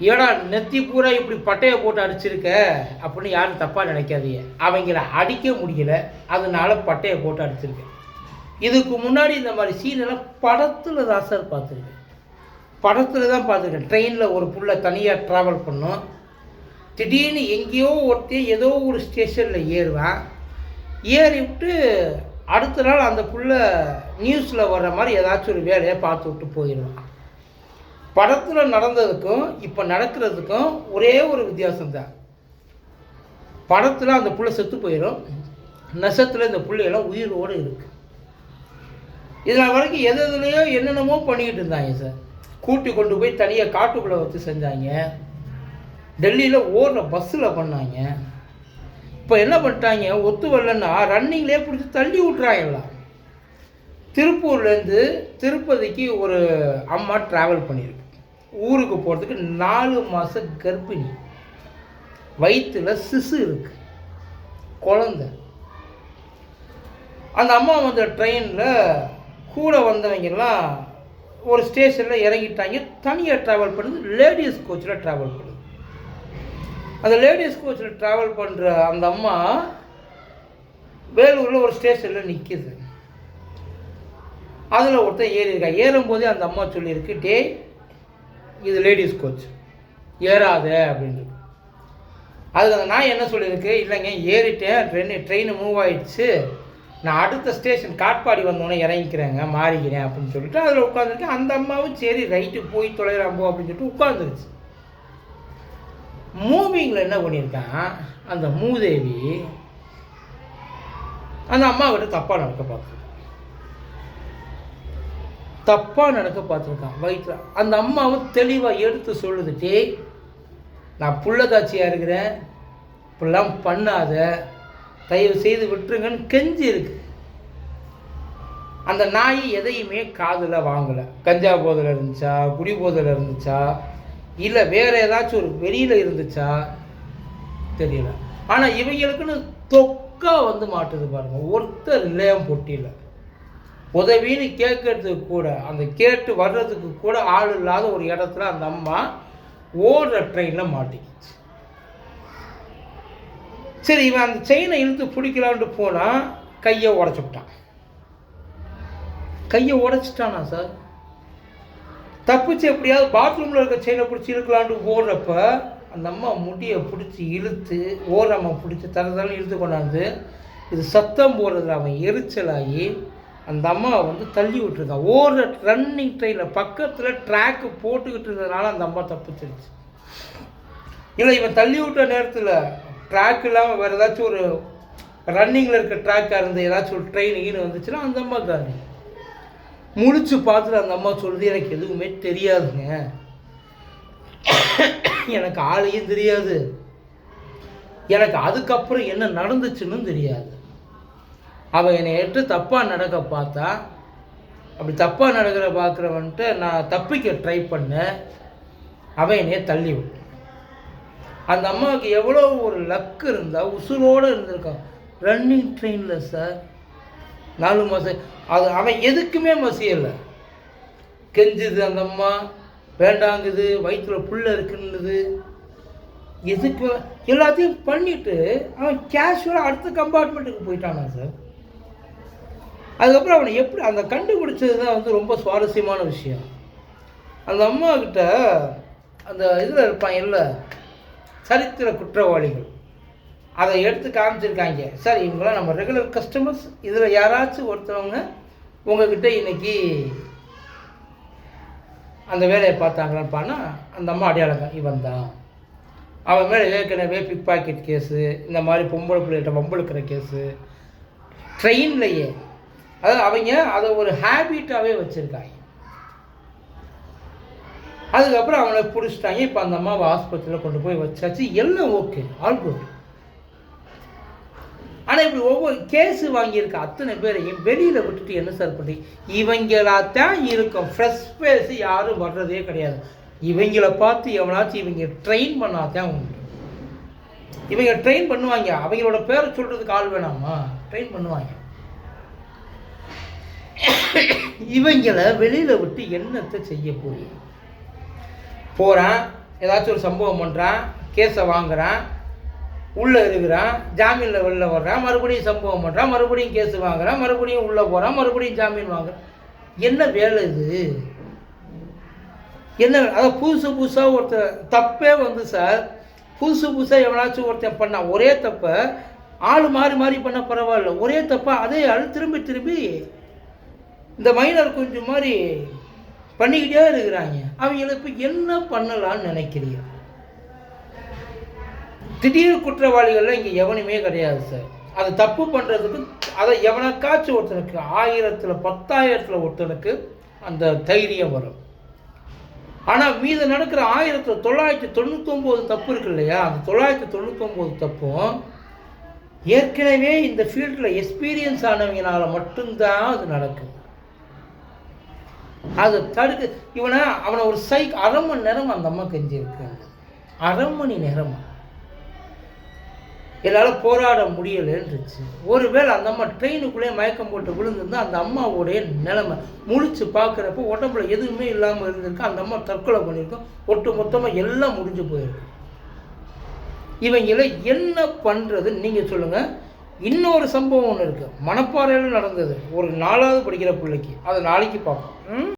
ஏடா நெத்தி பூரா இப்படி பட்டையை போட்டு அடிச்சிருக்க? அப்படின்னு யாரும் தப்பாக நினைக்காதீங்க. அவங்கள அடிக்க முடியல. அதனால பட்டையை போட்டு அடிச்சிருக்கேன் இதுக்கு முன்னாடி இந்த மாதிரி சீனெல்லாம் படத்தில் தான் சார் பார்த்துருக்கேன். படத்தில் தான் பார்த்துருக்கேன். ட்ரெயினில் ஒரு புள்ள தனியாக ட்ராவல் பண்ணும். திடீர்னு எங்கேயோ ஒருத்தர் ஏதோ ஒரு ஸ்டேஷனில் ஏறுவான். ஏறி விட்டு அடுத்த நாள் அந்த புள்ள நியூஸில் வர்ற மாதிரி ஏதாச்சும் ஒரு வேலையை பார்த்து விட்டு போயிடுவான். படத்தில் நடந்ததுக்கும் இப்போ நடக்கிறதுக்கும் ஒரே ஒரு வித்தியாசம் தான் படத்தில் அந்த புள்ள செத்து போயிடும் நெசத்தில் இந்த பிள்ளையெல்லாம் உயிரோடு இருக்கு. இதில் வரைக்கும் எது எதுலையோ என்னென்னமோ பண்ணிக்கிட்டு இருந்தாங்க சார். கூட்டி கொண்டு போய் தனியாக காட்டுக்குள்ளே வச்சு செஞ்சாங்க. டெல்லியில் ஓடுற பஸ்ஸில் பண்ணாங்க. இப்போ என்ன பண்ணிட்டாங்க? ஒத்து வரலன்னா ரன்னிங்லேயே பிடிச்சி தள்ளி விட்றாங்களா திருப்பூர்லேருந்து திருப்பதிக்கு ஒரு அம்மா ட்ராவல் பண்ணியிருக்கு ஊருக்கு போகிறதுக்கு நாலு மாதம் கர்ப்பிணி. வயிற்றில் சிசு இருக்கு. குழந்த. அந்த அம்மா வந்த ட்ரெயினில் கூட வந்தவங்கெல்லாம் ஒரு ஸ்டேஷனில் இறங்கிட்டாங்க. தனியாக ட்ராவல் பண்ணுது. லேடிஸ் கோச்சில் ட்ராவல் பண்ணுது. அந்த லேடிஸ் கோச்சில் ட்ராவல் பண்ணுற அந்த அம்மா வேலூரில் ஒரு ஸ்டேஷனில் நிற்கிது அதில் ஒருத்தன் ஏறியிருக்கா ஏறும்போதே அந்த அம்மா சொல்லியிருக்கு டே இது லேடிஸ் கோச் ஏறாத அப்படின்னு. அதுக்கு அந்த நான் என்ன சொல்லியிருக்கு? இல்லைங்க ஏறிட்டேன் ட்ரெயின் ட்ரெயின் மூவ் ஆயிடுச்சு. நான் அடுத்த ஸ்டேஷன் காட்பாடி வந்தோடனே இறங்கிக்கிறேங்க மாறிக்கிறேன் அப்படின்னு சொல்லிட்டு அதில் உட்காந்துருக்கேன் அந்த அம்மாவும் சரி ரைட்டு போய் தொலைகிறாம்போ அப்படின்னு சொல்லிட்டு உட்காந்துருச்சு மூவிங்கில் என்ன பண்ணியிருக்கான்? அந்த மூதேவி அந்த அம்மாக்கிட்ட தப்பாக நடக்க பார்த்துருக்கான் தப்பாக நடக்க பார்த்துருக்கான் வயிற்றில் அந்த அம்மாவும் தெளிவாக எடுத்து சொல்லுது டேய் நான் புள்ளதாட்சியாக இருக்கிறேன். இப்படிலாம் பண்ணாத. தயவு செய்து விட்டுருங்கன்னு கெஞ்சி இருக்கு. அந்த நாய் எதையுமே காதில் வாங்கலை. கஞ்சா போதில் இருந்துச்சா குடி போதில் இருந்துச்சா இல்லை வேறு ஏதாச்சும் ஒரு வெளியில் இருந்துச்சா தெரியல. ஆனால் இவங்களுக்குன்னு தொக்கா வந்து மாட்டுது பாருங்கள் ஒருத்தர் இல்லையம் பொட்டியில். உதவின்னு கேட்கறதுக்கு கூட அந்த கேட்டு வர்றதுக்கு கூட ஆள் இல்லாத ஒரு இடத்துல அந்த அம்மா ஓடுற ட்ரெயினில் மாட்டிக்கிச்சு. சரி இவன் அந்த செயினை இழுத்து பிடிக்கலான்ட்டு போனால் கையை உடச்சி விட்டான். கையை உடச்சிட்டானா சார் தப்பிச்சு எப்படியாவது பாத்ரூமில் இருக்க செயினை பிடிச்சி இழுக்கலான்ட்டு ஓடுறப்ப அந்த அம்மா முடியை பிடிச்சி இழுத்து ஓரம்மா பிடிச்சி தர இழுத்து கொண்டாந்து இது சத்தம் போடுறதுல அவன் எரிச்சலாகி அந்த அம்மாவை வந்து தள்ளி விட்டுருக்கான் ஓடுற ரன்னிங் ட்ரெயினில் பக்கத்தில் ட்ராக்கு போட்டுக்கிட்டு இருந்ததுனால அந்த அம்மா தப்பிச்சிருச்சு. இல்லை இவன் தள்ளி விட்ட நேரத்தில் ட்ராக் இல்லாமல் வேறு ஏதாச்சும் ஒரு ரன்னிங்கில் இருக்க ட்ராக்காக இருந்து ஏதாச்சும் ஒரு ட்ரெயின் ஈனு வந்துச்சுன்னா அந்த அம்மா காரி முழிச்சு பார்த்துட்டு அந்த அம்மா சொல்லுது எனக்கு எதுவுமே தெரியாதுங்க. எனக்கு ஆளையும் தெரியாது. எனக்கு அதுக்கப்புறம் என்ன நடந்துச்சுன்னு தெரியாது. அவன் என்னை ஏற்று தப்பாக நடக்க பார்த்தா அப்படி தப்பாக நடக்கிற பார்க்குறவன்ட்டு நான் தப்பிக்க ட்ரை பண்ணேன் அவன் என்னைய தள்ளி விட்டான் அந்த அம்மாவுக்கு எவ்வளோ ஒரு லக்கு இருந்தால் உசுரோடு இருந்திருக்கான் ரன்னிங் ட்ரெயினில் சார் நாலு மாதம் அது அவன் எதுக்குமே மசியலை. கெஞ்சுது அந்த அம்மா வேண்டாங்குது வயிற்றுல புள்ள இருக்குன்னுது. எதுக்கு எல்லாத்தையும் பண்ணிவிட்டு அவன் கேஷுவலாக அடுத்த கம்பார்ட்மெண்ட்டுக்கு போயிட்டானா சார் அதுக்கப்புறம் அவனை எப்படி அந்த கண்டுபிடிச்சது தான் வந்து ரொம்ப சுவாரஸ்யமான விஷயம். அந்த அம்மாக்கிட்ட அந்த இதில் இருப்பான் இல்லை சரித்திர குற்றவாளிகள். அதை எடுத்து காமிச்சிருக்காங்க. சார் இவங்களாம் நம்ம ரெகுலர் கஸ்டமர்ஸ் இதில் யாராச்சும் ஒருத்தவங்க உங்ககிட்ட இன்னைக்கு அந்த வேலையை பார்த்தாங்களான்னு அந்த அம்மா அடையாளம் இவன் தான் அவன் மேலே ஏற்கனவே பிக் பாக்கெட் கேஸு இந்த மாதிரி பொம்பளை பிள்ளைகிட்ட வம்பளுக்கிற கேஸு ட்ரெயின்லையே அதாவது அவங்க அதை ஒரு ஹேபிட்டாகவே வச்சுருக்காங்க. அதுக்கப்புறம் அவனை பிடிச்சிட்டாங்க. இப்போ அந்த அம்மாவை ஆஸ்பத்திரியில் கொண்டு போய் வச்சாச்சு. எல்லாம் ஓகே ஆல் குட் ஆனால் இப்படி ஒவ்வொரு கேஸு வாங்கியிருக்க அத்தனை பேரையும் வெளியில் விட்டுட்டு என்ன சார் பண்ணி? இவங்களாத்தான் இருக்கும். ஃப்ரெஷ் பேஸ் யாரும் வர்றதே கிடையாது. இவங்கள பார்த்து எவனாச்சும் இவங்க ட்ரெயின் பண்ணாதான் உண்டு. இவங்க ட்ரெயின் பண்ணுவாங்க. அவங்களோட பேரை சொல்கிறதுக்கு ஆள் வேணாமா? ட்ரெயின் பண்ணுவாங்க. இவங்கள வெளியில் விட்டு என்னத்தை செய்ய போறீங்க? போகிறான் ஏதாச்சும் ஒரு சம்பவம் பண்ணுறான் கேஸை வாங்குறான் உள்ளே இருக்கிறான் ஜாமீனில் வெளில வர்றான் மறுபடியும் சம்பவம் பண்ணுறான் மறுபடியும் கேஸ் வாங்குறான் மறுபடியும் உள்ளே போகிறான் மறுபடியும் ஜாமீன் வாங்குறான். என்ன வேலை இது? என்ன அதான் புதுசு புதுசாக ஒருத்தர் தப்பே வந்து சார் புதுசு புதுசாக எவனாச்சும் ஒருத்தன் பண்ணான் ஒரே தப்பை ஆள் மாறி மாறி பண்ண பரவாயில்ல ஒரே தப்பாக அதே ஆள் திரும்பி திரும்பி இந்த மைனர் கொஞ்சம் மாதிரி பண்ணிக்கிட்டே இருக்கிறாங்க. அவங்களுக்கு என்ன பண்ணலாம்னு நினைக்கிறீங்க? திடீர் குற்றவாளிகள்லாம் இங்கே எவனுமே கிடையாது சார் அது தப்பு பண்ணுறதுக்கு அதை எவனுக்காச்சும் ஒருத்தனுக்கு ஆயிரத்தில் பத்தாயிரத்தில் ஒருத்தனுக்கு அந்த தைரியம் வரும். ஆனால் மீது நடக்கிற ஆயிரத்தி தொள்ளாயிரத்தி தொண்ணூத்தொம்போது தப்பு இருக்கு இல்லையா? அந்த தொள்ளாயிரத்தி தொண்ணூத்தொம்போது தப்பும் ஏற்கனவே இந்த ஃபீல்டில் எக்ஸ்பீரியன்ஸ் ஆனவங்கனால மட்டும்தான் அது நடக்கும் அது தடுக்கு இவனை அவனை ஒரு சைக் அரை மணி நேரம் அந்த அம்மா கெஞ்சிருக்காங்க அரை மணி நேரமா? என்னால் போராட முடியலன்றுச்சு. ஒருவேளை அந்த அம்மா ட்ரெயினுக்குள்ளே மயக்கம் போட்டு விழுந்திருந்தா அந்த அம்மாவுடைய நிலைமை. முழிச்சு பார்க்குறப்ப உடம்புல எதுவுமே இல்லாமல் இருந்திருக்கு. அந்த அம்மா தற்கொலை பண்ணியிருக்கோம். ஒட்டு மொத்தமாக எல்லாம் முடிஞ்சு போயிருக்கு. இவங்கள என்ன பண்ணுறதுன்னு நீங்கள் சொல்லுங்கள் இன்னொரு சம்பவம் ஒன்று இருக்குது மணப்பாறையில் நடந்தது. ஒரு நாலாவது படிக்கிற பிள்ளைக்கு. அதை நாளைக்கு பார்ப்போம். ம்?